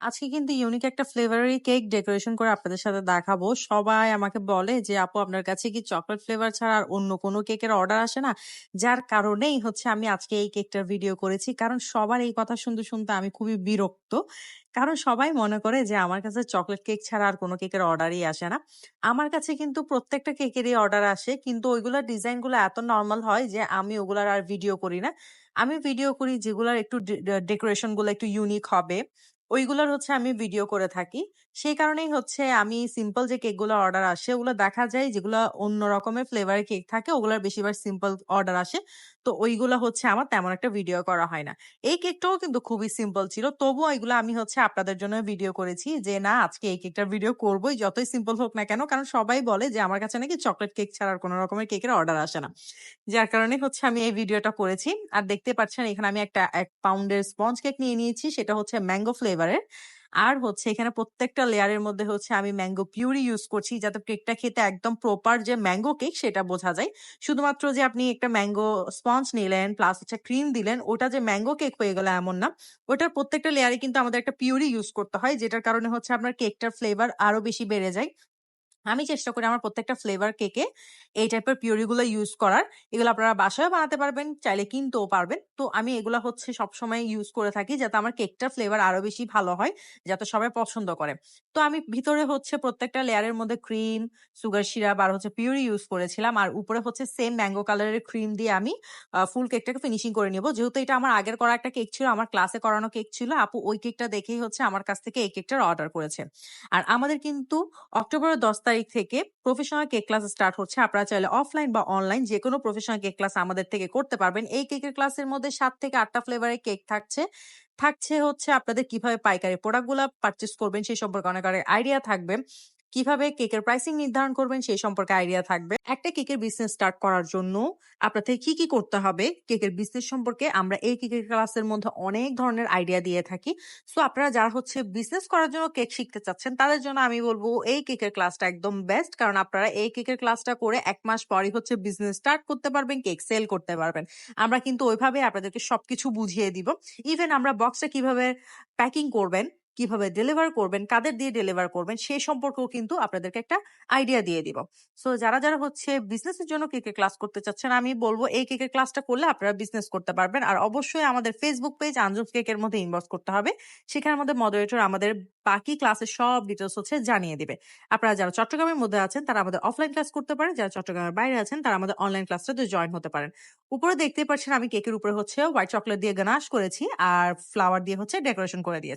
আজকে কিন্তু ইউনিক একটা ফ্লেভারের কেক ডেকোরেশন করে আপনাদের সাথে দেখাবো। সবাই আমাকে বলে যে, "আপু আপনার কাছে কি চকলেট ফ্লেভার ছাড়া আর অন্য কোনো কেকের অর্ডার আসে না?" যার কারণেই হচ্ছে আমি আজকে এই কেকটার ভিডিও করেছি। কারণ সবার এই কথা শুনতে, শুনতে আমি খুবই বিরক্ত। কারণ সবাই মনে করে যে আমার কাছে চকোলেট কেক ছাড়া আর কোনো কেকের অর্ডারই আসে না। আমার কাছে কিন্তু প্রত্যেকটা কেকেরই অর্ডার আসে। কিন্তু ওইগুলোর ডিজাইনগুলো এত নর্মাল হয় যে আমি ওগুলার আর ভিডিও করি না। আমি ভিডিও করি যেগুলার একটু ডে ডে একটু ইউনিক হবে। ওইগুলার হচ্ছে আমি ভিডিও করে থাকি। সেই কারণেই হচ্ছে আমি সিম্পল যে কেকগুলো অর্ডার আসে, ওগুলো দেখা যায় যেগুলো অন্য রকমের ফ্লেভারের কেক থাকে, ওগুলার বেশিরভাগ সিম্পল অর্ডার আসে। তো ওইগুলো হচ্ছে আমার তেমন একটা ভিডিও করা হয় না। এই কেকটাও কিন্তু খুবই সিম্পল ছিল। তবুও এগুলা আমি হচ্ছে আপনাদের জন্য ভিডিও করেছি যে, না, আজকে এই কেকটার ভিডিও করবোই, যতই সিম্পল হোক না কেন। কারণ সবাই বলে যে, আমার কাছে নাকি চকলেট কেক ছাড়া আর কোন রকমের কেকের অর্ডার আসে না। যার কারণে হচ্ছে আমি এই ভিডিওটা করেছি। আর দেখতে পাচ্ছেন, এখানে আমি একটা এক পাউন্ডের স্পঞ্জ কেক নিয়ে নিয়েছি। সেটা হচ্ছে ম্যাঙ্গো ফ্লেভারের। আর হচ্ছে এখানে প্রত্যেকটা লেয়ারের মধ্যে হচ্ছে আমি ম্যাঙ্গো পিউরি ইউজ করছি, যাতে কেকটা খেতে একদম প্রপার যে ম্যাঙ্গো কেক সেটা বোঝা যায়। শুধুমাত্র যে আপনি একটা ম্যাঙ্গো স্পঞ্জ নিলেন, প্লাস হচ্ছে ক্রিম দিলেন, ওটা যে ম্যাঙ্গো কেক হয়ে গেল এমন না। ওটার প্রত্যেকটা লেয়ারে কিন্তু আমাদের একটা পিউরি ইউজ করতে হয়, যেটার কারণে হচ্ছে আপনার কেকটার ফ্লেভার আরও বেশি বেড়ে যায়। আমি চেষ্টা করি আমার প্রত্যেকটা ফ্লেভার কেকে এই টাইপের পিউরি গুলো ইউস করার। এগুলো আপনারা বাসায়ও বানাতে পারবেন, চাইলে কিনতেও পারবেন। তো আমি এগুলা হচ্ছে সবসময় ইউস করে থাকি যাতে আমার কেকটার ফ্লেভার আরও বেশি ভালো হয়, যাতে সবাই পছন্দ করে। তো আমি ভিতরে হচ্ছে প্রত্যেকটা লেয়ারের মধ্যে ক্রিম, সুগার সিরাপ আর হচ্ছে পিউরি ইউজ করেছিলাম। আর উপরে হচ্ছে সেম ম্যাঙ্গো কালারের ক্রিম দিয়ে আমি ফুল কেকটাকে ফিনিশিং করে নিব। যেহেতু এটা আমার আগের করা একটা কেক ছিল, আমার ক্লাসে করানো কেক ছিল। আপু ওই কেকটা দেখেই হচ্ছে আমার কাছ থেকে এই কেকটার অর্ডার করেছে। আর আমাদের কিন্তু অক্টোবরের ১০ তারিখ থেকে প্রফেশনাল কেক ক্লাস স্টার্ট হচ্ছে। আপনারা চাইলে অফলাইন বা অনলাইন যে কোনো প্রফেশনাল কেক ক্লাস আমাদের থেকে করতে পারবেন। এই কেকের ক্লাসের মধ্যে সাত থেকে ৮ টা ফ্লেভারের কেক থাকছে। থাকছে হচ্ছে আপনাদের কীভাবে পাইকারি প্রোডাক্টগুলা পারচেস করবেন সেই সম্পর্কে অনেক, অনেক আইডিয়া থাকবে। কীভাবে কেকের প্রাইসিং নির্ধারণ করবেন সেই সম্পর্কে আইডিয়া থাকবে। একটা কেকের বিজনেস স্টার্ট করার জন্য আপনাদের কি, কি করতে হবে কেকের বিজনেস সম্পর্কে আমরা এই কেকের ক্লাসের মধ্যে অনেক ধরনের আইডিয়া দিয়ে থাকি। সো আপনারা যারা হচ্ছে বিজনেস করার জন্য কেক শিখতে চাচ্ছেন তাদের জন্য আমি বলব এই কেকের ক্লাসটা একদম বেস্ট। কারণ আপনারা এই কেকের ক্লাসটা করে এক মাস পরই হচ্ছে বিজনেস স্টার্ট করতে পারবেন, কেক সেল করতে পারবেন। আমরা কিন্তু ওইভাবে আপনাদেরকে সবকিছু বুঝিয়ে দিব। ইভেন আমরা বক্সটা কীভাবে প্যাকিং করবেন, কীভাবে ডেলিভার করবেন, কাদের দিয়ে ডেলিভার করবেন সে সম্পর্কেও কিন্তু আপনাদেরকে একটা আইডিয়া দিয়ে দিব। সো যারা, যারা হচ্ছে বিজনেসের জন্য কেকের ক্লাস করতে চাচ্ছেন আমি বলব এই কেকের ক্লাসটা করলে আপনারা বিজনেস করতে পারবেন। আর অবশ্যই আমাদের ফেসবুক পেজ আঞ্জুমস কেকের মধ্যে ইনবক্স করতে হবে। সেখানে আমাদের মডারেটর আমাদের বাকি ক্লাসের সব ডিটেলস হচ্ছে জানিয়ে দিবে। আপনারা যারা চট্টগ্রামের মধ্যে আছেন তারা আমাদের অফলাইন ক্লাস করতে পারেন। যারা চট্টগ্রামের বাইরে আছেন তারা আমাদের অনলাইন ক্লাসটাতে জয়েন হতে পারেন। উপরে দেখতেই পাচ্ছেন আমি কেকের উপরে হচ্ছে হোয়াইট চকলেট দিয়ে গানাশ করেছি আর ফ্লাওয়ার দিয়ে হচ্ছে ডেকোরেশন করে দিয়ে